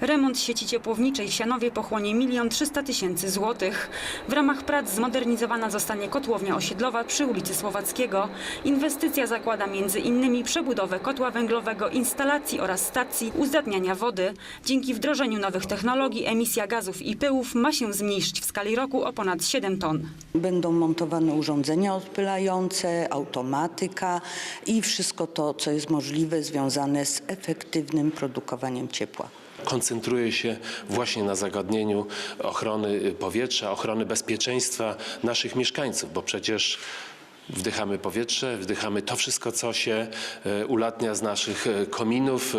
Remont sieci ciepłowniczej w Sianowie pochłonie 1 300 tysięcy złotych. W ramach prac zmodernizowana zostanie kotłownia osiedlowa przy ulicy Słowackiego. Inwestycja zakłada innymi przebudowę kotła węglowego, instalacji oraz stacji uzdatniania wody. Dzięki wdrożeniu nowych technologii emisja gazów i pyłów ma się zmniejszyć w skali roku o ponad 7 ton. Będą montowane urządzenia odpylające, automatyka i wszystko to, co jest możliwe związane z efektywnym produkowaniem ciepła. Koncentruje się właśnie na zagadnieniu ochrony powietrza, ochrony bezpieczeństwa naszych mieszkańców, bo przecież wdychamy powietrze, wdychamy to wszystko, co się y, ulatnia z naszych y, kominów y,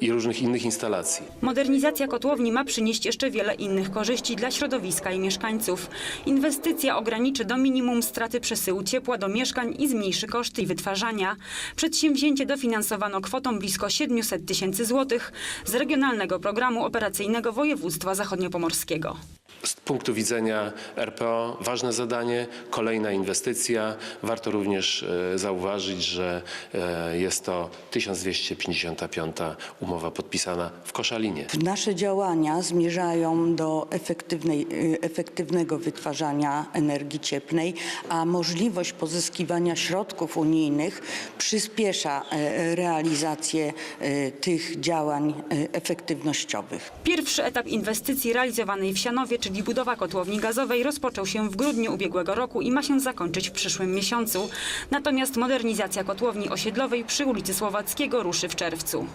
i różnych innych instalacji. Modernizacja kotłowni ma przynieść jeszcze wiele innych korzyści dla środowiska i mieszkańców. Inwestycja ograniczy do minimum straty przesyłu ciepła do mieszkań i zmniejszy koszty wytwarzania. Przedsięwzięcie dofinansowano kwotą blisko 700 tysięcy złotych z Regionalnego Programu Operacyjnego Województwa Zachodniopomorskiego. Z punktu widzenia RPO ważne zadanie, kolejna inwestycja. Warto również e, zauważyć, że e, jest to 1255 umowa podpisana w Koszalinie. Nasze działania zmierzają do efektywnej, y, efektywnego wytwarzania energii cieplnej, a możliwość pozyskiwania środków unijnych przyspiesza e, realizację e, tych działań e, efektywnościowych. Pierwszy etap inwestycji realizowanej w Sianowie, czyli budowa kotłowni gazowej, rozpoczął się w grudniu ubiegłego roku i ma się zakończyć w przyszłym miesiącu. Natomiast modernizacja kotłowni osiedlowej przy ulicy Słowackiego ruszy w czerwcu.